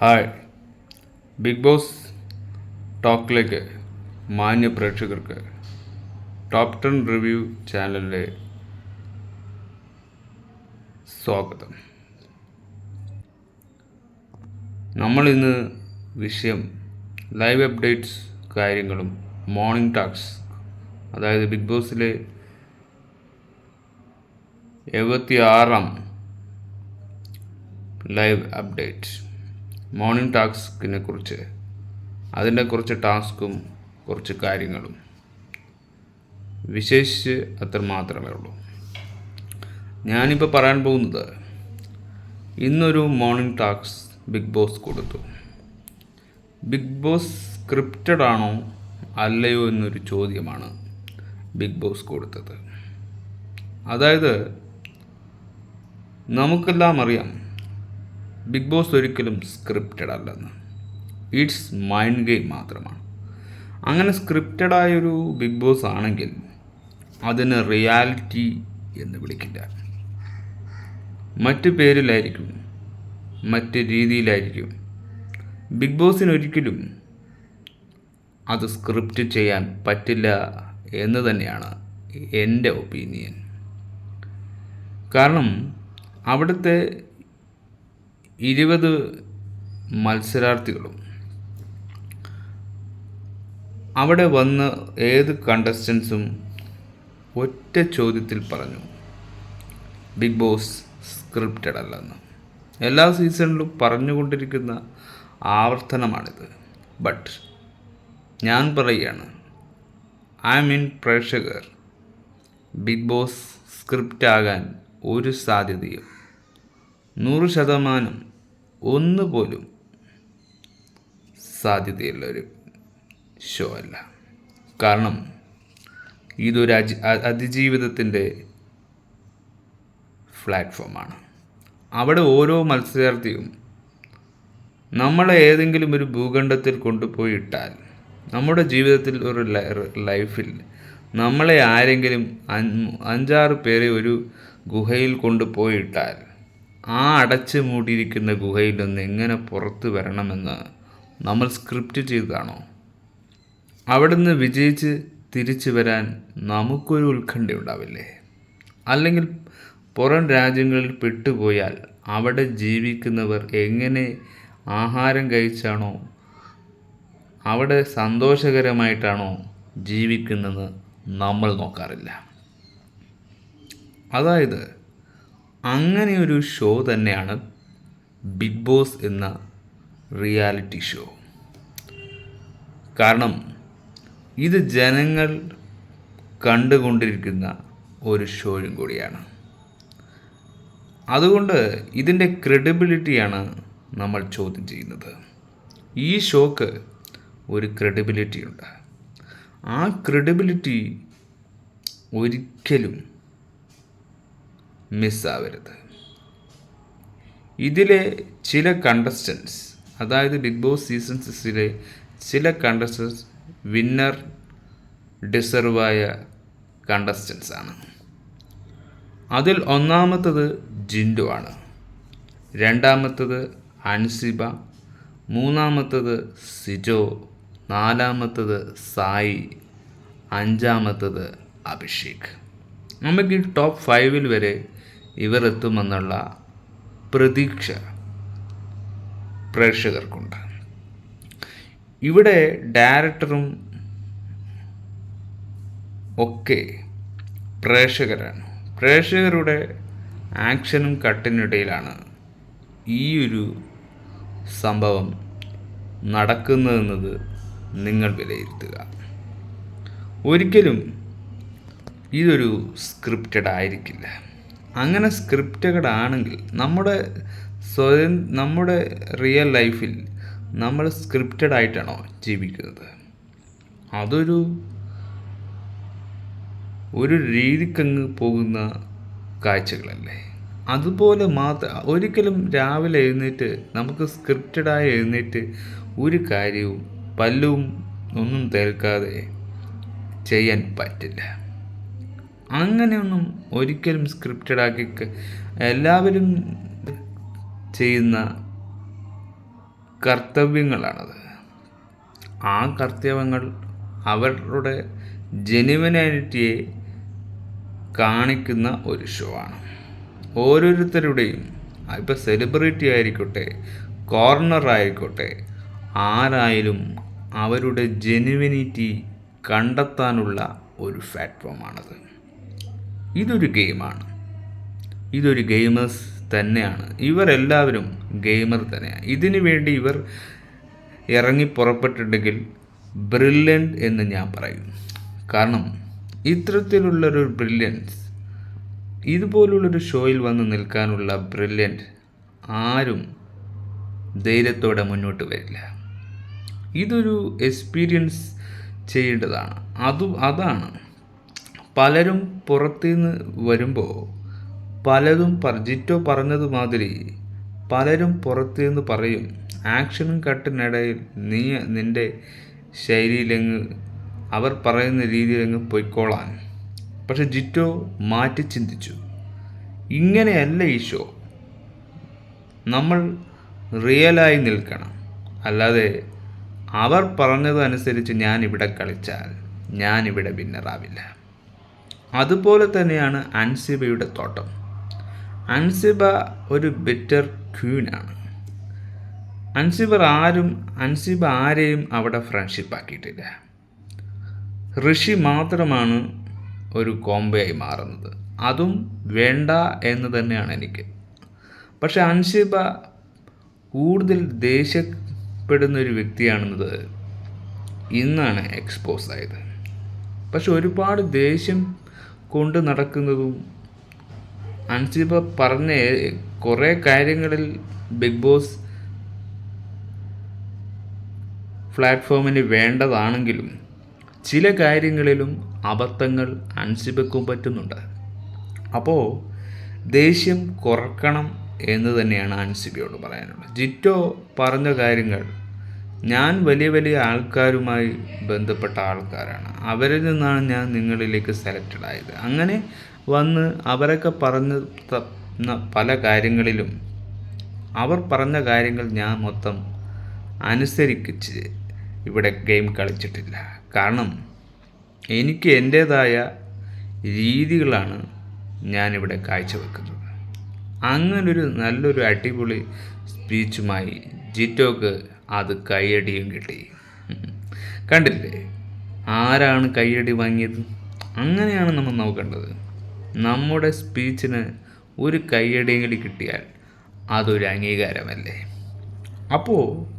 Hi. Big boss ടോക്കിലേക്ക് മാന്യ പ്രേക്ഷകർക്ക് top ten review ചാനലിലെ സ്വാഗതം. നമ്മൾ ഇന്ന് വിഷയം ലൈവ് അപ്ഡേറ്റ്സ് കാര്യങ്ങളും മോർണിംഗ് ടാക്സ്. അതായത് ബിഗ് ബോസിലെ എഴുപത്തി ആറാം ലൈവ് അപ്ഡേറ്റ്. മോർണിംഗ് ടാസ്കിനെ കുറിച്ച് അതിന്റെ കുറച്ച് ടാസ്കും കുറച്ച് കാര്യങ്ങളും. വിശേഷിച്ച് അത്ര മാത്രമേ ഉള്ളൂ. ഞാനിപ്പോൾ പറയാൻ പോകുന്നത് ഇന്നൊരു മോർണിംഗ് ടാക്സ് ബിഗ് ബോസ് കൊടുത്തു. ബിഗ് ബോസ് സ്ക്രിപ്റ്റഡ് ആണോ അല്ലയോ എന്നൊരു ചോദ്യമാണ് ബിഗ് ബോസ് കൊടുത്തത്. അതായത് നമുക്കെല്ലാം അറിയാം ബിഗ് ബോസ് ഒരിക്കലും സ്ക്രിപ്റ്റഡ് അല്ലെന്ന്. ഇറ്റ്സ് മൈൻഡ് ഗെയിം മാത്രമാണ്. അങ്ങനെ സ്ക്രിപ്റ്റഡായൊരു ബിഗ് ബോസ് ആണെങ്കിൽ അതിന് റിയാലിറ്റി എന്ന് വിളിക്കില്ല. മറ്റു പേരിലായിരിക്കും മറ്റ് രീതിയിലായിരിക്കും. ബിഗ് ബോസിന് ഒരിക്കലും അത് സ്ക്രിപ്റ്റ് ചെയ്യാൻ പറ്റില്ല എന്ന് തന്നെയാണ് എന്റെ ഒപ്പീനിയൻ കാരണം അവിടുത്തെ ഇരുപത് മത്സരാർത്ഥികളും. അവിടെ വന്ന് ഏത് കണ്ടസ്റ്റൻസും ഒറ്റ ചോദ്യത്തിൽ പറഞ്ഞു. ബിഗ് ബോസ് സ്ക്രിപ്റ്റഡ് അല്ലെന്ന്. എല്ലാ സീസണിലും പറഞ്ഞുകൊണ്ടിരിക്കുന്ന ആവർത്തനമാണിത്. ബട്ട് ഞാൻ പറയുകയാണ് ഐ മീൻ പ്രേക്ഷകർ. ബിഗ് ബോസ് സ്ക്രിപ്റ്റ് ആകാൻ ഒരു സാധ്യതയും നൂറ് ശതമാനം ഒന്ന് പോലും സാധ്യതയുള്ളൊരു ഷോ അല്ല. കാരണം ഇതൊരു അജി അതിജീവിതത്തിന്റെ പ്ലാറ്റ്ഫോമാണ് അവിടെ ഓരോ മത്സരാർത്ഥിയും നമ്മളെ ഏതെങ്കിലും ഒരു ഭൂഖണ്ഡത്തിൽ കൊണ്ടുപോയിട്ടാൽ നമ്മുടെ ജീവിതത്തിൽ ഒരു ലൈഫിൽ നമ്മളെ ആരെങ്കിലും അഞ്ച് അഞ്ചാറ് പേരെ ഒരു ഗുഹയിൽ കൊണ്ടുപോയി ഇട്ടാൽ ആ അടച്ചു മൂടിയിരിക്കുന്ന ഗുഹയിൽ നിന്ന് എങ്ങനെ പുറത്തു വരണമെന്ന് നമ്മൾ സ്ക്രിപ്റ്റ് ചെയ്തതാണോ? അവിടുന്ന് വിജയിച്ച് തിരിച്ചു വരാൻ നമുക്കൊരു ഉത്കണ്ഠയുണ്ടാവില്ലേ അല്ലെങ്കിൽ പുറം രാജ്യങ്ങളിൽ പെട്ടുപോയാൽ അവിടെ ജീവിക്കുന്നവർ എങ്ങനെ ആഹാരം കഴിച്ചാണോ? അവിടെ സന്തോഷകരമായിട്ടാണോ ജീവിക്കുന്നത് നമ്മൾ നോക്കാറില്ല. അതായത് അങ്ങനെ ഒരു ഷോ തന്നെയാണ് ബിഗ് ബോസ് എന്ന റിയാലിറ്റി ഷോ കാരണം ഇത് ജനങ്ങൾ കണ്ടുകൊണ്ടിരിക്കുന്ന ഒരു ഷോയും കൂടിയാണ്. അതുകൊണ്ട് ഇതിന്റെ ക്രെഡിബിലിറ്റിയാണ് നമ്മൾ ചോദ്യം ചെയ്യുന്നത്. ഈ ഷോക്ക് ഒരു ക്രെഡിബിലിറ്റി ഉണ്ട്. ആ ക്രെഡിബിലിറ്റി ഒരിക്കലും മിസ്സാവരുത്. ഇതിലെ ചില കണ്ടസ്റ്റൻസ് അതായത് ബിഗ് ബോസ് സീസൺ സിക്സിലെ ചില കണ്ടസ്റ്റൻസ് വിന്നർ ഡിസർവായ കണ്ടസ്റ്റൻസ് ആണ്. അതിൽ ഒന്നാമത്തത് ജിൻഡു ആണ്. രണ്ടാമത്തത് അൻസിബ മൂന്നാമത്തത് സിജോ നാലാമത്തത് സായി അഞ്ചാമത്തത് അഭിഷേക്. നമുക്ക് ടോപ്പ് ഫൈവിൽ വരെ ഇവർ എത്തുമെന്നുള്ള പ്രതീക്ഷ പ്രേക്ഷകർക്കുണ്ട്. ഇവിടെ ഡയറക്ടറും ഒക്കെ പ്രേക്ഷകരാണ്. പ്രേക്ഷകരുടെ ആക്ഷനും കട്ടിനിടയിലാണ് ഈ ഒരു സംഭവം നടക്കുന്നതെന്നത് നിങ്ങൾ വിലയിരുത്തുക. ഒരിക്കലും ഇതൊരു സ്ക്രിപ്റ്റഡ് ആയിരിക്കില്ല അങ്ങനെ സ്ക്രിപ്റ്റഡ് ആണെങ്കിൽ നമ്മുടെ സ്വയം നമ്മുടെ റിയൽ ലൈഫിൽ നമ്മൾ സ്ക്രിപ്റ്റഡ് ആയിട്ടാണോ ജീവിക്കുന്നത്? അതൊരു ഒരു രീതിക്കങ്ങ് പോകുന്ന കാഴ്ചകളല്ലേ? അതുപോലെ മാത്രം ഒരിക്കലും രാവിലെ എഴുന്നേറ്റ് നമുക്ക് സ്ക്രിപ്റ്റഡായി എഴുന്നേറ്റ് ഒരു കാര്യവും പല്ലും ഒന്നും തേൽക്കാതെ ചെയ്യാൻ പറ്റില്ല. അങ്ങനെയൊന്നും ഒരിക്കലും സ്ക്രിപ്റ്റഡ് ആക്കി എല്ലാവരും ചെയ്യുന്ന കർത്തവ്യങ്ങളാണത്. ആ കർത്തവ്യങ്ങൾ അവരുടെ ജെനുവനാലിറ്റിയെ കാണിക്കുന്ന ഒരു ഷോ ആണ്. ഓരോരുത്തരുടെയും ഇപ്പോൾ സെലിബ്രിറ്റി ആയിക്കോട്ടെ കോർണർ ആയിക്കോട്ടെ ആരായാലും അവരുടെ ജെനുവിനിറ്റി കണ്ടെത്താനുള്ള ഒരു പ്ലാറ്റ്ഫോമാണത് ഇതൊരു ഗെയിമാണ്. ഇതൊരു ഗെയിമേഴ്സ് തന്നെയാണ്. ഇവരെല്ലാവരും ഗെയിമർ തന്നെയാണ്. ഇതിനു വേണ്ടി ഇവർ ഇറങ്ങി പുറപ്പെട്ടിട്ടുണ്ടെങ്കിൽ ബ്രില്യന്റ് എന്ന് ഞാൻ പറയും. കാരണം ഇത്തരത്തിലുള്ളൊരു ബ്രില്യൻസ് ഇതുപോലുള്ളൊരു ഷോയിൽ വന്ന് നിൽക്കാനുള്ള ബ്രില്യന്റ് ആരും ധൈര്യത്തോടെ മുന്നോട്ട് വരില്ല. ഇതൊരു എക്സ്പീരിയൻസ് ചെയ്യേണ്ടതാണ്. അതും അതാണ്. പലരും പുറത്തുനിന്ന് വരുമ്പോൾ പലതും ജിറ്റോ പറഞ്ഞതുമാതിരി പലരും പുറത്തുനിന്ന് പറയും ആക്ഷനും കട്ടിനിടയിൽ നീ നിന്റെ ശൈലിയിലങ്ങ് അവർ പറയുന്ന രീതിയിലങ്ങ് പൊയ്ക്കോളാൻ. പക്ഷെ ജിറ്റോ മാറ്റി ചിന്തിച്ചു ഇങ്ങനെയല്ല ഈശോ നമ്മൾ റിയലായി നിൽക്കണം. അല്ലാതെ അവർ പറഞ്ഞതനുസരിച്ച് ഞാൻ ഇവിടെ കളിച്ചാൽ ഞാനിവിടെ വിന്നറാവില്ല. അതുപോലെ തന്നെയാണ് അൻസിബയുടെ തോട്ടം. അൻസിബ ഒരു ബെറ്റർ ക്വീനാണ് അൻസിബർ ആരും അൻസിബ ആരെയും അവിടെ ഫ്രണ്ട്ഷിപ്പ് ആക്കിയിട്ടില്ല. ഋഷി മാത്രമാണ് ഒരു കോംബയായി മാറുന്നത്. അതും വേണ്ട എന്ന് തന്നെയാണ് എനിക്ക്. പക്ഷെ അൻസിബ കൂടുതൽ ദേഷ്യപ്പെടുന്ന ഒരു വ്യക്തിയാണെന്നത് ഇന്നാണ് എക്സ്പോസ് ആയത്. പക്ഷെ ഒരുപാട് ദേഷ്യം കൊണ്ട് നടക്കുന്നതും അൻസിബ പറഞ്ഞ കുറേ കാര്യങ്ങളിൽ ബിഗ് ബോസ് പ്ലാറ്റ്ഫോമിന് വേണ്ടതാണെങ്കിലും ചില കാര്യങ്ങളിലും അബദ്ധങ്ങൾ അൻസിബക്കും പറ്റുന്നുണ്ട്. അപ്പോൾ ദേഷ്യം കുറക്കണം എന്ന് തന്നെയാണ് അൻസിബയോട് പറയാനുള്ളത്. ജിറ്റോ പറഞ്ഞ കാര്യങ്ങൾ ഞാൻ വലിയ വലിയ ആൾക്കാരുമായി ബന്ധപ്പെട്ട ആൾക്കാരാണ്. അവരിൽ നിന്നാണ് ഞാൻ നിങ്ങളിലേക്ക് സെലക്റ്റഡ് ആയത്. അങ്ങനെ വന്ന് അവരൊക്കെ പറഞ്ഞ പല കാര്യങ്ങളിലും അവർ പറഞ്ഞ കാര്യങ്ങൾ ഞാൻ മൊത്തം അനുസരിച്ച് ഇവിടെ ഗെയിം കളിച്ചിട്ടില്ല. കാരണം എനിക്ക് എന്റേതായ രീതികളാണ് ഞാനിവിടെ കാഴ്ചവെക്കുന്നത്. അങ്ങനൊരു നല്ലൊരു അടിപൊളി സ്പീച്ചുമായി ജിറ്റോക്ക് അത് കൈയടിയും കിട്ടി. കണ്ടില്ലേ? ആരാണ് കൈയടി വാങ്ങിയത്? അങ്ങനെയാണ് നമ്മൾ നോക്കേണ്ടത് നമ്മുടെ സ്പീച്ചിന് ഒരു കൈയടിയെങ്കിലും കിട്ടിയാൽ അതൊരു അംഗീകാരമല്ലേ? അപ്പോൾ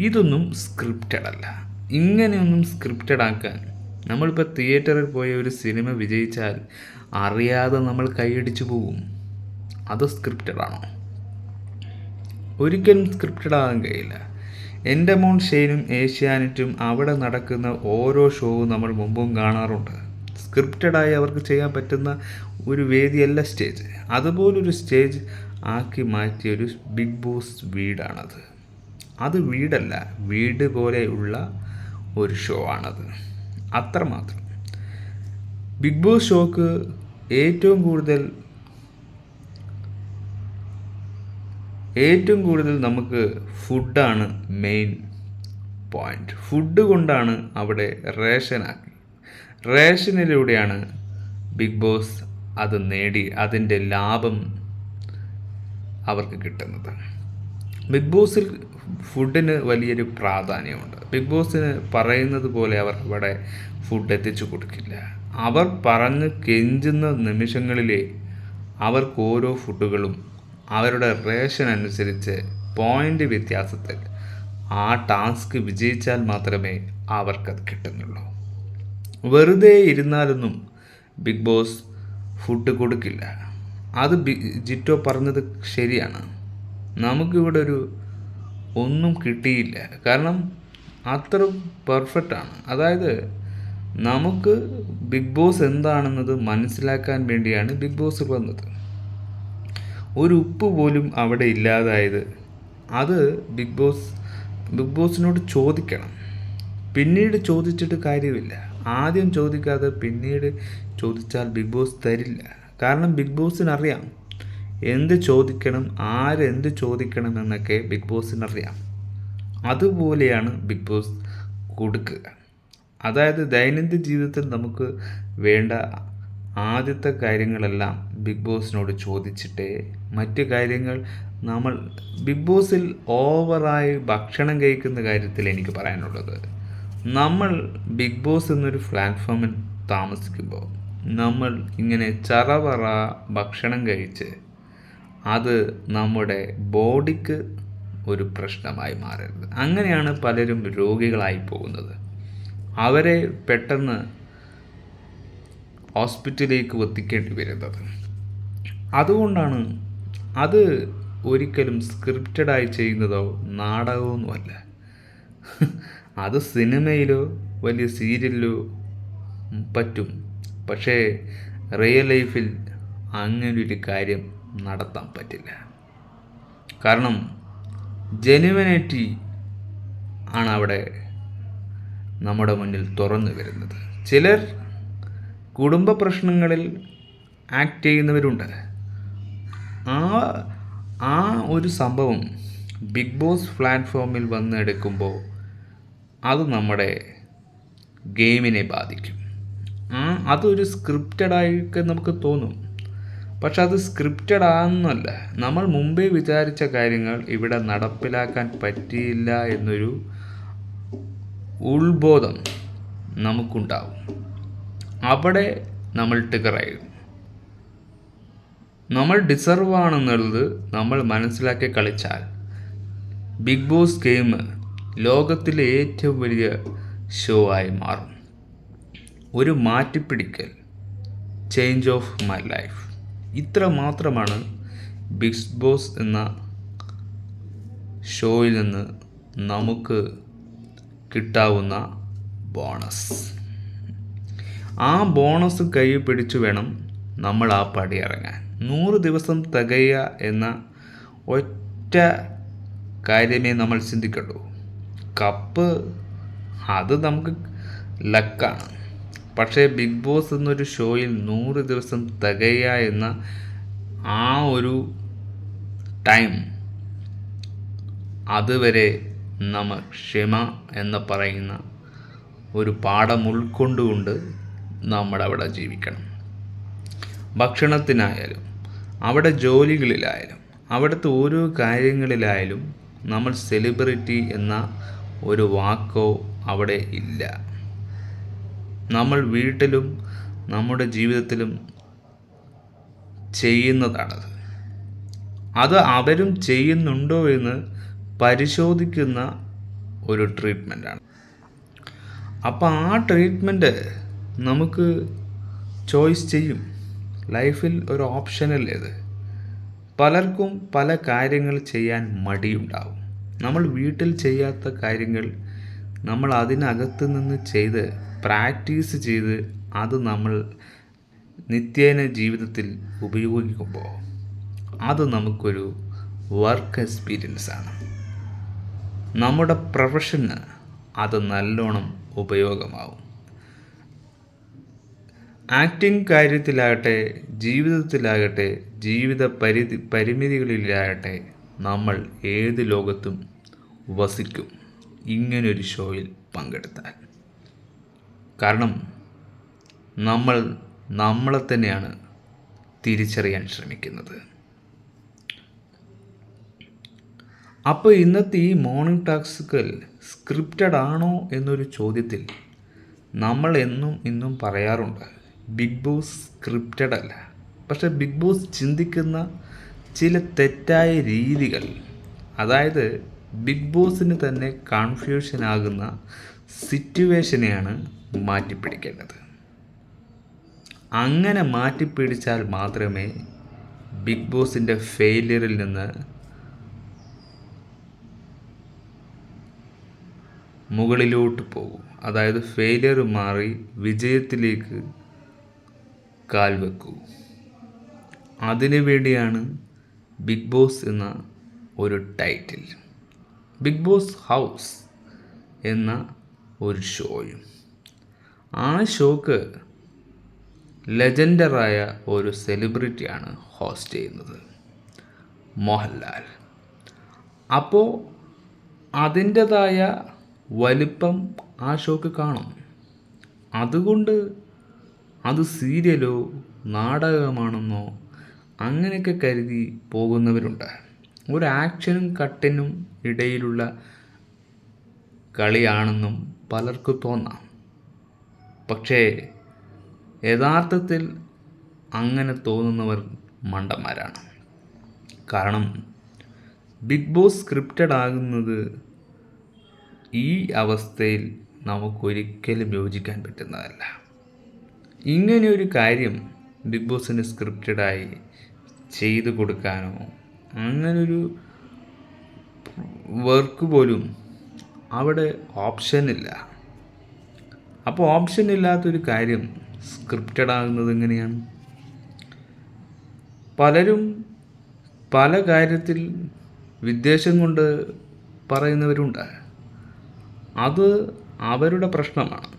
ഇതൊന്നും സ്ക്രിപ്റ്റഡ് അല്ല. ഇങ്ങനെയൊന്നും സ്ക്രിപ്റ്റഡ് ആക്കാൻ നമ്മളിപ്പോൾ തിയേറ്ററിൽ പോയ ഒരു സിനിമ വിജയിച്ചാൽ അറിയാതെ നമ്മൾ കൈയടിച്ചു പോകും അത് സ്ക്രിപ്റ്റഡ് ആണോ? ഒരിക്കലും സ്ക്രിപ്റ്റഡ് ആകാൻ കഴിയില്ല. എന്റെ മോൺ ഷെയ്നും ഏഷ്യാനെറ്റും അവിടെ നടക്കുന്ന ഓരോ ഷോവും നമ്മൾ മുമ്പും കാണാറുണ്ട്. സ്ക്രിപ്റ്റഡായി അവർക്ക് ചെയ്യാൻ പറ്റുന്ന ഒരു വേദിയല്ല സ്റ്റേജ്. അതുപോലൊരു സ്റ്റേജ് ആക്കി മാറ്റിയ ഒരു ബിഗ് ബോസ് വീടാണത്. അത് വീടല്ല വീട് പോലെയുള്ള ഒരു ഷോ ആണത്. അത്രമാത്രം. ബിഗ് ബോസ് ഷോക്ക് ഏറ്റവും കൂടുതൽ ഏറ്റവും കൂടുതൽ നമുക്ക് ഫുഡാണ് മെയിൻ പോയിന്റ് ഫുഡ് കൊണ്ടാണ് അവിടെ റേഷനാക്കി റേഷനിലൂടെയാണ് ബിഗ് ബോസ് അത് നേടി അതിന്റെ ലാഭം അവർക്ക് കിട്ടുന്നത്. ബിഗ് ബോസിൽ ഫുഡിന് വലിയൊരു പ്രാധാന്യമുണ്ട്. ബിഗ് ബോസിന് പറയുന്നത് പോലെ അവർ അവിടെ ഫുഡ് എത്തിച്ചു കൊടുക്കില്ല. അവർ പറഞ്ഞ് കെഞ്ചുന്ന നിമിഷങ്ങളിലെ അവർക്ക് ഓരോ ഫുഡുകളും അവരുടെ റേഷൻ അനുസരിച്ച് പോയിന്റ് വ്യത്യാസത്തിൽ ആ ടാസ്ക് വിജയിച്ചാൽ മാത്രമേ അവർക്കത് കിട്ടുന്നുള്ളൂ. വെറുതെ ഇരുന്നാലൊന്നും ബിഗ് ബോസ് ഫുഡ് കൊടുക്കില്ല. അത് ജിറ്റോ പറഞ്ഞത് ശരിയാണ്. നമുക്കിവിടെ ഒരു ഒന്നും കിട്ടിയില്ല. കാരണം അത്ര പെർഫെക്റ്റാണ് അതായത് നമുക്ക് ബിഗ് ബോസ് എന്താണെന്നത് മനസ്സിലാക്കാൻ വേണ്ടിയാണ് ബിഗ് ബോസ് വന്നത്. ഒരു ഉപ്പ് പോലും അവിടെ ഇല്ലാതായത്. അത് ബിഗ് ബോസ് ബിഗ് ബോസിനോട് ചോദിക്കണം. പിന്നീട് ചോദിച്ചിട്ട് കാര്യമില്ല. ആദ്യം ചോദിക്കാതെ പിന്നീട് ചോദിച്ചാൽ ബിഗ് ബോസ് തരില്ല. കാരണം ബിഗ് ബോസിനറിയാം എന്ത് ചോദിക്കണം ആരെന്ത് ചോദിക്കണം എന്നൊക്കെ ബിഗ് ബോസിനറിയാം. അതുപോലെയാണ് ബിഗ് ബോസ് കൊടുക്കുക. അതായത് ദൈനംദിന ജീവിതത്തിൽ നമുക്ക് വേണ്ട ആദ്യത്തെ കാര്യങ്ങളെല്ലാം ബിഗ് ബോസിനോട് ചോദിച്ചിട്ടേ മറ്റു കാര്യങ്ങൾ നമ്മൾ ബിഗ് ബോസിൽ ഓവറായി ഭക്ഷണം കഴിക്കുന്ന കാര്യത്തിൽ എനിക്ക് പറയാനുള്ളത്. നമ്മൾ ബിഗ് ബോസ് എന്നൊരു പ്ലാറ്റ്ഫോമിൽ താമസിക്കുമ്പോൾ നമ്മൾ ഇങ്ങനെ ചറവറ ഭക്ഷണം കഴിച്ച് അത് നമ്മുടെ ബോഡിക്ക് ഒരു പ്രശ്നമായി മാറരുത്. അങ്ങനെയാണ് പലരും രോഗികളായി പോകുന്നത്. അവരെ പെട്ടെന്ന് ഹോസ്പിറ്റലിലേക്ക് എത്തിക്കേണ്ടി വരുന്നത്. അതുകൊണ്ടാണ് അത് ഒരിക്കലും സ്ക്രിപ്റ്റഡായി ചെയ്യുന്നതോ നാടകമൊന്നുമല്ല അത് സിനിമയിലോ വലിയ സീരിയലിലോ പറ്റും. പക്ഷേ റിയൽ ലൈഫിൽ അങ്ങനൊരു കാര്യം നടത്താൻ പറ്റില്ല. കാരണം ജെനുവനിറ്റി ആണ് അവിടെ നമ്മുടെ മുന്നിൽ തുറന്നു വരുന്നത്. ചിലർ കുടുംബ പ്രശ്നങ്ങളിൽ ആക്ട് ചെയ്യുന്നവരുണ്ട്. ആ ആ ഒരു സംഭവം ബിഗ് ബോസ് പ്ലാറ്റ്ഫോമിൽ വന്നെടുക്കുമ്പോൾ അത് നമ്മുടെ ഗെയിമിനെ ബാധിക്കും. ആ അതൊരു സ്ക്രിപ്റ്റഡായിട്ട് നമുക്ക് തോന്നും. പക്ഷെ അത് സ്ക്രിപ്റ്റഡ് ആണെന്നല്ല. നമ്മൾ മുമ്പേ വിചാരിച്ച കാര്യങ്ങൾ ഇവിടെ നടപ്പിലാക്കാൻ പറ്റിയില്ല എന്നൊരു ഉൾബോധം നമുക്കുണ്ടാവും. അവിടെ നമ്മൾ ടിക്കറായിരുന്നു നമ്മൾ ഡിസർവ് ആണെന്നുള്ളത് നമ്മൾ മനസ്സിലാക്കി കളിച്ചാൽ. ബിഗ് ബോസ് ഗെയിം ലോകത്തിലെ ഏറ്റവും വലിയ ഷോ ആയി മാറും. ഒരു മാറ്റിപ്പിടിക്കൽ. ചേഞ്ച് ഓഫ് മൈ ലൈഫ് ഇത്ര മാത്രമാണ് ബിഗ് ബോസ് എന്ന ഷോയിൽ നിന്ന് നമുക്ക് കിട്ടാവുന്ന ബോണസ് ആ ബോണസ് കൈ പിടിച്ചു വേണം നമ്മൾ ആ പടി ഇറങ്ങാൻ. നൂറ് ദിവസം തികയുക എന്ന ഒറ്റ കാര്യമേ നമ്മൾ ചിന്തിക്കുള്ളൂ കപ്പ് അത് നമുക്ക് ലക്കാണ്. പക്ഷേ ബിഗ് ബോസ് എന്നൊരു ഷോയിൽ നൂറ് ദിവസം തികയുക എന്ന ആ ഒരു ടൈം അതുവരെ നമ്മൾ ക്ഷമ എന്ന് പറയുന്ന ഒരു പാഠം ഉൾക്കൊണ്ടുകൊണ്ട് നമ്മുടെ നമ്മളവിടെ ജീവിക്കണം. ഭക്ഷണത്തിനായാലും അവിടെ ജോലികളിലായാലും അവിടുത്തെ ഓരോ കാര്യങ്ങളിലായാലും നമ്മൾ സെലിബ്രിറ്റി എന്ന ഒരു വാക്കോ അവിടെ ഇല്ല. നമ്മൾ വീട്ടിലും നമ്മുടെ ജീവിതത്തിലും ചെയ്യുന്നതാണത്. അത് അവരും ചെയ്യുന്നുണ്ടോ എന്ന് പരിശോധിക്കുന്ന ഒരു ട്രീറ്റ്മെന്റാണ് അപ്പോൾ ആ ട്രീറ്റ്മെന്റ് നമുക്ക് ചോയ്സ് ചെയ്യും. ലൈഫിൽ ഒരു ഓപ്ഷനല്ലേ ഇത്. പലർക്കും പല കാര്യങ്ങൾ ചെയ്യാൻ മടിയുണ്ടാവും. നമ്മൾ വീട്ടിൽ ചെയ്യാത്ത കാര്യങ്ങൾ നമ്മൾ അതിനകത്ത് നിന്ന് ചെയ്ത് പ്രാക്ടീസ് ചെയ്ത് അത് നമ്മൾ നിത്യേന ജീവിതത്തിൽ ഉപയോഗിക്കുമ്പോൾ അത് നമുക്കൊരു വർക്ക് എക്സ്പീരിയൻസ് ആണ്. നമ്മുടെ പ്രൊഫഷന് അത് നല്ലോണം ഉപയോഗമാവും. ആക്ടിങ് കാര്യത്തിലാകട്ടെ ജീവിതത്തിലാകട്ടെ ജീവിത പരിധി പരിമിതികളിലാകട്ടെ നമ്മൾ ഏത് ലോകത്തും വസിക്കും. ഇങ്ങനൊരു ഷോയിൽ പങ്കെടുത്താൽ. കാരണം നമ്മൾ നമ്മളെ തന്നെയാണ് തിരിച്ചറിയാൻ ശ്രമിക്കുന്നത്. അപ്പോൾ ഇന്നത്തെ ഈ മോർണിംഗ് ടാക്സുകൾ സ്ക്രിപ്റ്റഡ് ആണോ എന്നൊരു ചോദ്യത്തിൽ നമ്മൾ എന്നും ഇന്നും പറയാറുണ്ട്. ബിഗ് ബോസ് സ്ക്രിപ്റ്റഡ് അല്ല. പക്ഷെ ബിഗ് ബോസ് ചിന്തിക്കുന്ന ചില തെറ്റായ രീതികൾ അതായത് ബിഗ് ബോസിന് തന്നെ കൺഫ്യൂഷൻ ആകുന്ന സിറ്റുവേഷനെയാണ് മാറ്റിപ്പിടിക്കേണ്ടത്. അങ്ങനെ മാറ്റിപ്പിടിച്ചാൽ മാത്രമേ ബിഗ് ബോസിന്റെ ഫെയിലിയറിൽ നിന്ന് മുകളിലോട്ട് പോകും. അതായത് ഫെയിലിയർ മാറി വിജയത്തിലേക്ക് കാൽ വെക്കൂ. അതിനു വേണ്ടിയാണ് ബിഗ് ബോസ് എന്ന ഒരു ടൈറ്റിൽ ബിഗ് ബോസ് ഹൗസ് എന്ന ഒരു ഷോയും ആ ഷോക്ക് ലെജൻഡറായ ഒരു സെലിബ്രിറ്റിയാണ് ഹോസ്റ്റ് ചെയ്യുന്നത്. മോഹൻലാൽ. അപ്പോൾ അതിന്റെതായ വലിപ്പം ആ ഷോക്ക് കാണും. അതുകൊണ്ട് അത് സീരിയലോ നാടകമാണെന്നോ അങ്ങനെയൊക്കെ കരുതി പോകുന്നവരുണ്ട്. ഒരു ആക്ഷനും കട്ടിനും ഇടയിലുള്ള കളിയാണെന്നും പലർക്കും തോന്നാം. പക്ഷേ യഥാർത്ഥത്തിൽ അങ്ങനെ തോന്നുന്നവർ മണ്ടന്മാരാണ്. കാരണം ബിഗ് ബോസ് സ്ക്രിപ്റ്റഡ് ആകുന്നത് ഈ അവസ്ഥയിൽ നമുക്കൊരിക്കലും യോജിക്കാൻ പറ്റുന്നതല്ല. ഇങ്ങനെ ഒരു കാര്യം ബിഗ് ബോസിന് സ്ക്രിപ്റ്റഡായി ചെയ്തു കൊടുക്കാനോ അങ്ങനൊരു വർക്ക് പോലും അവിടെ ഓപ്ഷനില്ല അപ്പോൾ ഓപ്ഷൻ ഇല്ലാത്തൊരു കാര്യം സ്ക്രിപ്റ്റഡ് ആകുന്നത് എങ്ങനെയാണ്? പലരും പല കാര്യത്തിൽ വിദ്വേഷം കൊണ്ട് പറയുന്നവരുണ്ട്. അത് അവരുടെ പ്രശ്നമാണ്.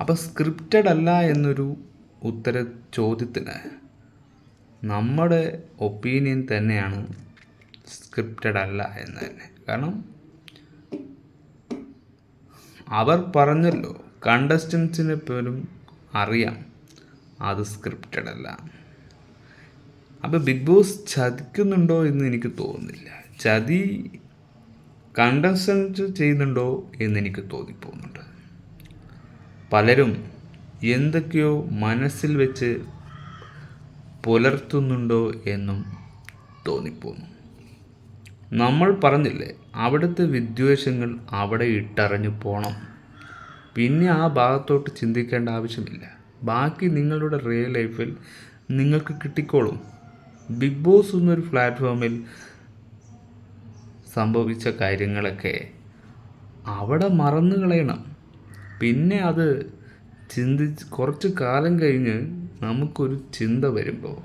അപ്പോൾ സ്ക്രിപ്റ്റഡ് അല്ല എന്നൊരു ഉത്തര ചോദ്യത്തിന് നമ്മുടെ ഒപ്പീനിയൻ തന്നെയാണ് സ്ക്രിപ്റ്റഡ് അല്ല എന്ന് തന്നെ. കാരണം അവർ പറഞ്ഞല്ലോ കണ്ടസ്റ്റൻസിനെ പോലും അറിയാം അത് സ്ക്രിപ്റ്റഡ് അല്ല. അപ്പോൾ ബിഗ് ബോസ് ചതിക്കുന്നുണ്ടോ എന്ന് എനിക്ക് തോന്നുന്നില്ല. ചതി കണ്ടസ്റ്റൻസ് ചെയ്യുന്നുണ്ടോ എന്ന് എനിക്ക് തോന്നിപ്പോകുന്നുണ്ട്. പലരും എന്തൊക്കെയോ മനസ്സിൽ വെച്ച് പുലർത്തുന്നുണ്ടോ എന്നും തോന്നിപ്പോന്നു. നമ്മൾ പറഞ്ഞില്ലേ അവിടുത്തെ വിദ്വേഷങ്ങൾ അവിടെ ഇട്ടറിഞ്ഞു പോണം. പിന്നെ ആ ഭാഗത്തോട്ട് ചിന്തിക്കേണ്ട ആവശ്യമില്ല. ബാക്കി നിങ്ങളുടെ റിയൽ ലൈഫിൽ നിങ്ങൾക്ക് കിട്ടിക്കോളും. ബിഗ് ബോസ് എന്നൊരു പ്ലാറ്റ്ഫോമിൽ സംഭവിച്ച കാര്യങ്ങളൊക്കെ അവിടെ മറന്നു കളയണം പിന്നെ അത് ചിന്തിച്ച് കുറച്ച് കാലം കഴിഞ്ഞ് നമുക്കൊരു ചിന്ത വരുമ്പോൾ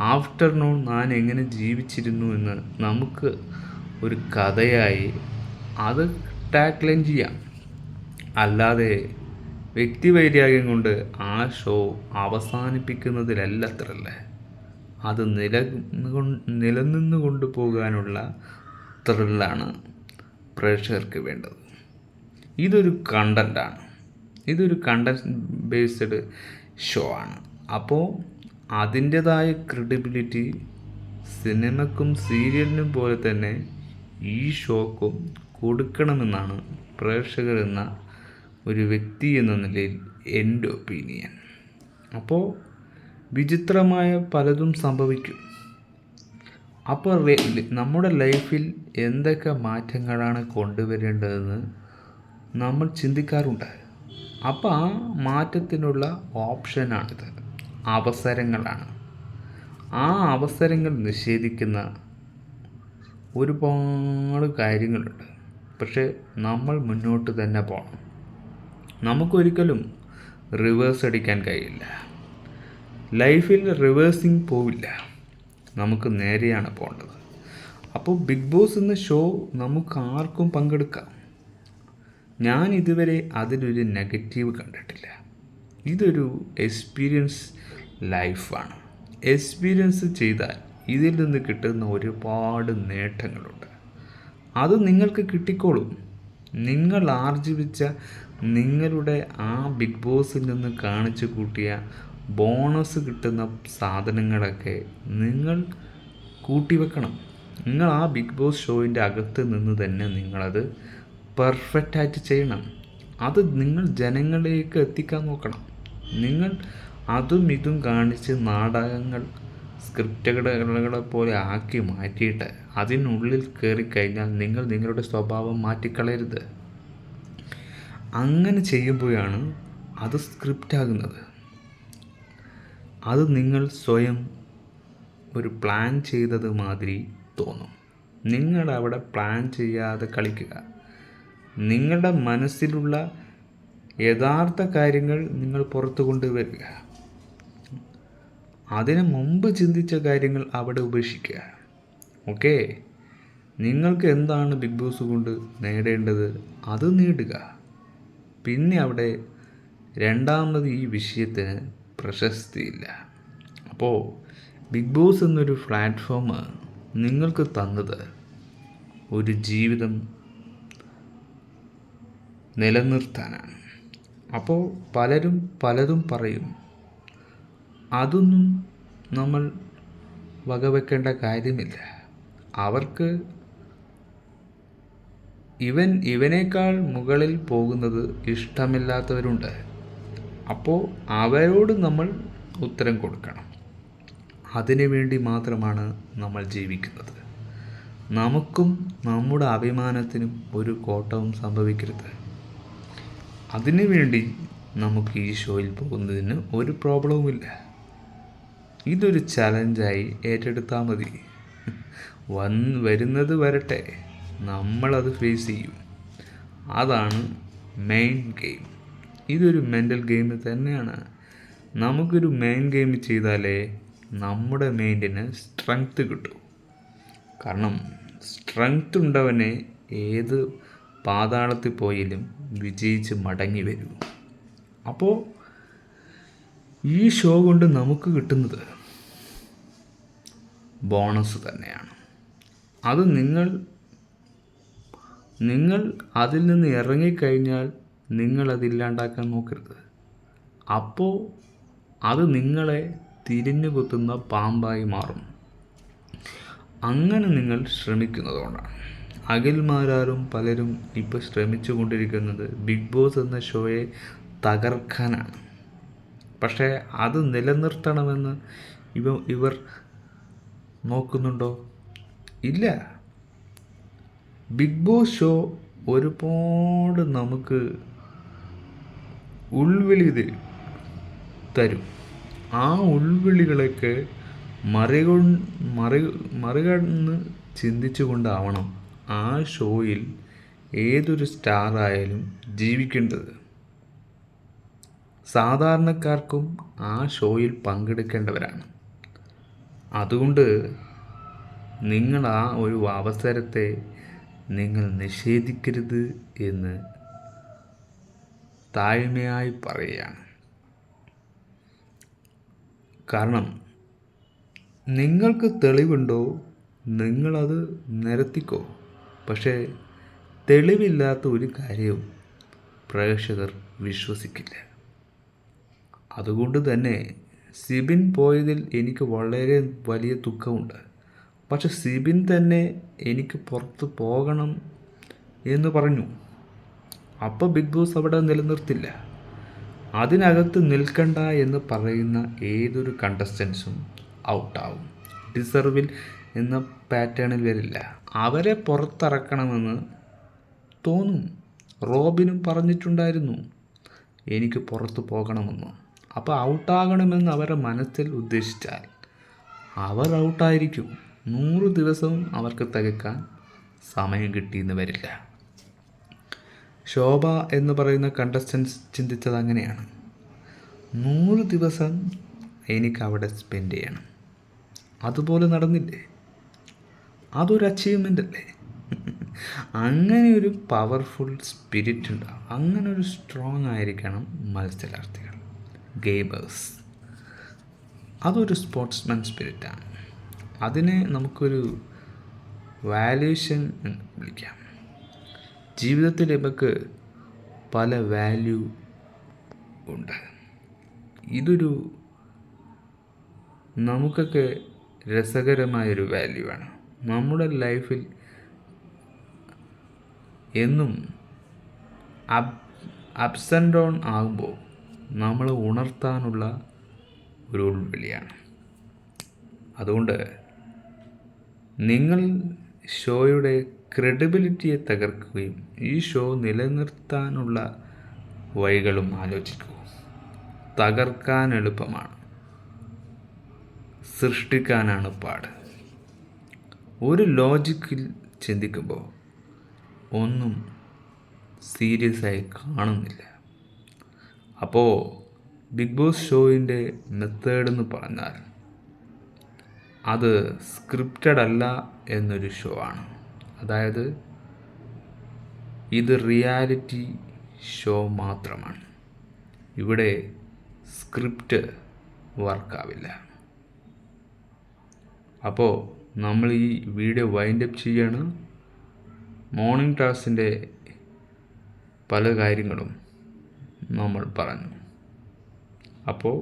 ആഫ്റ്റർനൂൺ ഞാൻ എങ്ങനെ ജീവിച്ചിരുന്നു എന്ന് നമുക്ക് ഒരു കഥയായി അത് ടാക്ലൈൻ ചെയ്യാം. അല്ലാതെ വ്യക്തിവൈരാഗ്യം കൊണ്ട് ആ ഷോ അവസാനിപ്പിക്കുന്നതിലല്ല അത്രല്ലേ അത് നില നിലനിന്ന് കൊണ്ടുപോകാനുള്ള ത്രില്ലാണ് പ്രേക്ഷകർക്ക് വേണ്ടത്. ഇതൊരു കണ്ടന്റാണ് ഇതൊരു കണ്ടൻസ് ബേസ്ഡ് ഷോ ആണ്. അപ്പോൾ അതിന്റെതായ ക്രെഡിബിലിറ്റി സിനിമക്കും സീരിയലിനും പോലെ തന്നെ ഈ ഷോക്കും കൊടുക്കണമെന്നാണ് പ്രേക്ഷകർ എന്ന ഒരു വ്യക്തി എന്ന നിലയിൽ എന്റെ ഒപ്പീനിയൻ അപ്പോൾ വിചിത്രമായ പലതും സംഭവിക്കും. അപ്പോൾ നമ്മുടെ ലൈഫിൽ എന്തൊക്കെ മാറ്റങ്ങളാണ് കൊണ്ടുവരേണ്ടതെന്ന് നമ്മൾ ചിന്തിക്കാറുണ്ട് അപ്പോൾ ആ മാറ്റത്തിനുള്ള ഓപ്ഷനാണിത്. അവസരങ്ങളാണ്. ആ അവസരങ്ങൾ നിഷേധിക്കുന്ന ഒരുപാട് കാര്യങ്ങളുണ്ട്. പക്ഷേ നമ്മൾ മുന്നോട്ട് തന്നെ പോകണം നമുക്കൊരിക്കലും റിവേഴ്സ് അടിക്കാൻ കഴിയില്ല. ലൈഫിൽ റിവേഴ്സിങ് പോവില്ല. നമുക്ക് നേരെയാണ് പോകേണ്ടത്. അപ്പോൾ ബിഗ് ബോസ് എന്ന ഷോ നമുക്ക് ആർക്കും പങ്കെടുക്കാം. ഞാൻ ഇതുവരെ അതിലൊരു നെഗറ്റീവ് കണ്ടിട്ടില്ല. ഇതൊരു എക്സ്പീരിയൻസ് ലൈഫാണ്. എക്സ്പീരിയൻസ് ചെയ്താൽ ഇതിൽ നിന്ന് കിട്ടുന്ന ഒരുപാട് നേട്ടങ്ങളുണ്ട്. അത് നിങ്ങൾക്ക് കിട്ടിക്കോളും. നിങ്ങൾ ആർജിവിച്ച നിങ്ങളുടെ ആ ബിഗ് ബോസിൽ നിന്ന് കാണിച്ചു കൂട്ടിയ ബോണസ് കിട്ടുന്ന സാധനങ്ങളൊക്കെ നിങ്ങൾ കൂട്ടിവെക്കണം. നിങ്ങൾ ആ ബിഗ് ബോസ് ഷോയിന്റെ അകത്ത് നിന്ന് തന്നെ നിങ്ങളത് പെർഫെക്റ്റായിട്ട് ചെയ്യണം. അത് നിങ്ങൾ ജനങ്ങളിലേക്ക് എത്തിക്കാൻ നോക്കണം. നിങ്ങൾ അതും ഇതും കാണിച്ച് നാടകങ്ങൾ സ്ക്രിപ്റ്റുകളെ പോലെ ആക്കി മാറ്റിയിട്ട് അതിനുള്ളിൽ കയറി കഴിഞ്ഞാൽ നിങ്ങൾ നിങ്ങളുടെ സ്വഭാവം മാറ്റിക്കളയരുത്. അങ്ങനെ ചെയ്യുമ്പോഴാണ് അത് സ്ക്രിപ്റ്റ് ആകുന്നത്. അത് നിങ്ങൾ സ്വയം ഒരു പ്ലാൻ ചെയ്തത് മാതിരി തോന്നും. നിങ്ങൾ അവിടെ പ്ലാൻ ചെയ്യാതെ കളിക്കുക. നിങ്ങളുടെ മനസ്സിലുള്ള യഥാർത്ഥ കാര്യങ്ങൾ നിങ്ങൾ പുറത്തു കൊണ്ടുവരിക. അതിനു മുമ്പ് ചിന്തിച്ച കാര്യങ്ങൾ അവിടെ ഉപേക്ഷിക്കുക. ഓക്കെ? നിങ്ങൾക്ക് എന്താണ് ബിഗ് ബോസ് കൊണ്ട് നേടേണ്ടത് അത് നേടുക. പിന്നെ അവിടെ രണ്ടാമത് ഈ വിഷയത്തിന് പ്രശസ്തിയില്ല. അപ്പോൾ ബിഗ് ബോസ് എന്നൊരു പ്ലാറ്റ്ഫോം നിങ്ങൾക്ക് തന്നത്. ഒരു ജീവിതം നിലനിർത്താനാണ്. അപ്പോൾ പലരും പലതും പറയും. അതൊന്നും നമ്മൾ വകവെക്കേണ്ട കാര്യമില്ല. അവർക്ക് ഇവൻ ഇവനേക്കാൾ മുകളിൽ പോകുന്നത് ഇഷ്ടമില്ലാത്തവരുണ്ട്. അപ്പോൾ അവരോട് നമ്മൾ ഉത്തരം കൊടുക്കണം. അതിനു വേണ്ടി മാത്രമാണ് നമ്മൾ ജീവിക്കുന്നത്. നമുക്കും നമ്മുടെ അഭിമാനത്തിനും ഒരു കോട്ടവും സംഭവിക്കരുത്. അതിനു വേണ്ടി നമുക്ക് ഈ ഷോയിൽ പോകുന്നതിന് ഒരു പ്രോബ്ലവുമില്ല. ഇതൊരു ചലഞ്ചായി ഏറ്റെടുത്താൽ മതി. വന്ന് വരുന്നത് വരട്ടെ. നമ്മളത് ഫേസ് ചെയ്യും. അതാണ് മെയിൻ ഗെയിം ഇതൊരു മെന്റൽ ഗെയിം തന്നെയാണ്. നമുക്കൊരു മെയിൻ ഗെയിം ചെയ്താലേ നമ്മുടെ മൈൻഡിന് സ്ട്രെങ്ത് കിട്ടും. കാരണം സ്ട്രെങ്ത് ഉണ്ടവനെ ഏത് പാതാളത്തിൽ പോയാലും വിജയിച്ച് മടങ്ങി വരൂ. അപ്പോൾ ഈ ഷോ കൊണ്ട് നമുക്ക് കിട്ടുന്നത് ബോണസ് തന്നെയാണ്. അത് നിങ്ങൾ നിങ്ങൾ അതിൽ നിന്ന് ഇറങ്ങിക്കഴിഞ്ഞാൽ നിങ്ങൾ അതില്ലാണ്ടാക്കാൻ നോക്കരുത്. അപ്പോൾ അത് നിങ്ങളെ തിരിഞ്ഞു കുത്തുന്ന പാമ്പായി മാറും. അങ്ങനെ നിങ്ങൾ ശ്രമിക്കുന്നതുകൊണ്ടാണ്. അഖിൽമാരാരും പലരും ഇപ്പോൾ ശ്രമിച്ചു കൊണ്ടിരിക്കുന്നത് ബിഗ് ബോസ് എന്ന ഷോയെ തകർക്കാനാണ്. പക്ഷേ അത് നിലനിർത്തണമെന്ന് ഇവ ഇവർ നോക്കുന്നുണ്ടോ? ഇല്ല. ബിഗ് ബോസ് ഷോ ഒരുപാട് നമുക്ക് ഉൾവിളി തരും. ആ ഉൾവിളികളൊക്കെ മറികൊ മറി മറികടന്ന് ചിന്തിച്ചുകൊണ്ടാവണം. ആ ഷോയിൽ ഏതൊരു സ്റ്റാർ ആയാലും ജീവിക്കേണ്ടത്? സാധാരണക്കാർക്കും ആ ഷോയിൽ പങ്കെടുക്കേണ്ടവരാണ്. അതുകൊണ്ട് നിങ്ങൾ ആ ഒരു അവസരത്തെ നിങ്ങൾ നിഷേധിക്കരുത് എന്ന് താഴ്മയായി പറയുകയാണ്. കാരണം നിങ്ങൾക്ക് തെളിവുണ്ടോ? നിങ്ങളത് നിരത്തിക്കോ. പക്ഷേ തെളിവില്ലാത്ത ഒരു കാര്യവും പ്രേക്ഷകർ വിശ്വസിക്കില്ല. അതുകൊണ്ട് തന്നെ സിബിൻ പോയതിൽ എനിക്ക് വളരെ വലിയ ദുഃഖമുണ്ട്. പക്ഷെ സിബിൻ തന്നെ എനിക്ക് പുറത്ത് പോകണം എന്ന് പറഞ്ഞു. അപ്പോൾ ബിഗ് ബോസ് അവിടെ നിലനിർത്തില്ല. അതിനകത്ത് നിൽക്കണ്ട എന്ന് പറയുന്ന ഏതൊരു കണ്ടസ്റ്റൻസും ഔട്ടാവും ഡിസർവിൽ എന്ന പാറ്റേണിൽ വരില്ല. അവരെ പുറത്തിറക്കണമെന്ന് തോന്നും. റോബിനും പറഞ്ഞിട്ടുണ്ടായിരുന്നു എനിക്ക് പുറത്തു പോകണമെന്ന്. അപ്പോൾ ഔട്ടാകണമെന്ന് അവരുടെ മനസ്സിൽ ഉദ്ദേശിച്ചാൽ അവർ ഔട്ടായിരിക്കും. നൂറ് ദിവസവും അവർക്ക് തകക്കാൻ സമയം കിട്ടിയെന്ന് വരില്ല. ശോഭ എന്ന് പറയുന്ന കണ്ടസ്റ്റൻസ് ചിന്തിച്ചത് അങ്ങനെയാണ്. നൂറ് ദിവസം എനിക്ക് അവിടെ സ്പെൻഡ് ചെയ്യണം. അതുപോലെ നടന്നില്ലേ? അതൊരു അച്ചീവ്മെന്റ് അല്ലേ അങ്ങനെ ഒരു പവർഫുൾ സ്പിരിറ്റ് ഉണ്ടാവും. അങ്ങനെ ഒരു സ്ട്രോങ് ആയിരിക്കണം മത്സരാർത്ഥികൾ ഗെയിമേഴ്സ് അതൊരു സ്പോർട്സ്മാൻ സ്പിരിറ്റാണ് അതിനെ നമുക്കൊരു വാല്യൂഷൻ വിളിക്കാം. ജീവിതത്തിൽ നമുക്ക് പല വാല്യൂ ഉണ്ട്. ഇതൊരു നമുക്കൊക്കെ രസകരമായൊരു വാല്യൂ ആണ് നമ്മുടെ ലൈഫിൽ എന്നും അപ് അപ്സ് ആൻഡ് ഡൗൺ ആകുമ്പോൾ നമ്മൾ ഉണർത്താനുള്ള ഒരു ഉൾവിളിയാണ്. അതുകൊണ്ട് നിങ്ങൾ ഷോയുടെ ക്രെഡിബിലിറ്റിയെ തകർക്കുകയും ഈ ഷോ നിലനിർത്താനുള്ള വഴികളും ആലോചിക്കൂ തകർക്കാൻ എളുപ്പമാണ്. സൃഷ്ടിക്കാനാണ് പാട്. ഒരു ലോജിക്കിൽ ചിന്തിക്കുമ്പോൾ ഒന്നും സീരിയസ് ആയി കാണുന്നില്ല. അപ്പോൾ ബിഗ് ബോസ് ഷോയിന്റെ മെത്തേഡ് എന്ന് പറഞ്ഞാൽ അത് സ്ക്രിപ്റ്റഡ് അല്ല എന്നൊരു ഷോ ആണ്. അതായത് ഇത് റിയാലിറ്റി ഷോ മാത്രമാണ്. ഇവിടെ സ്ക്രിപ്റ്റ് വർക്കാവില്ല അപ്പോൾ നമ്മൾ ഈ വീഡിയോ വൈൻഡ് അപ്പ് ചെയ്യാണ് മോർണിംഗ് ടാസ്കിന്റെ പല കാര്യങ്ങളും നമ്മൾ പറഞ്ഞു. അപ്പോൾ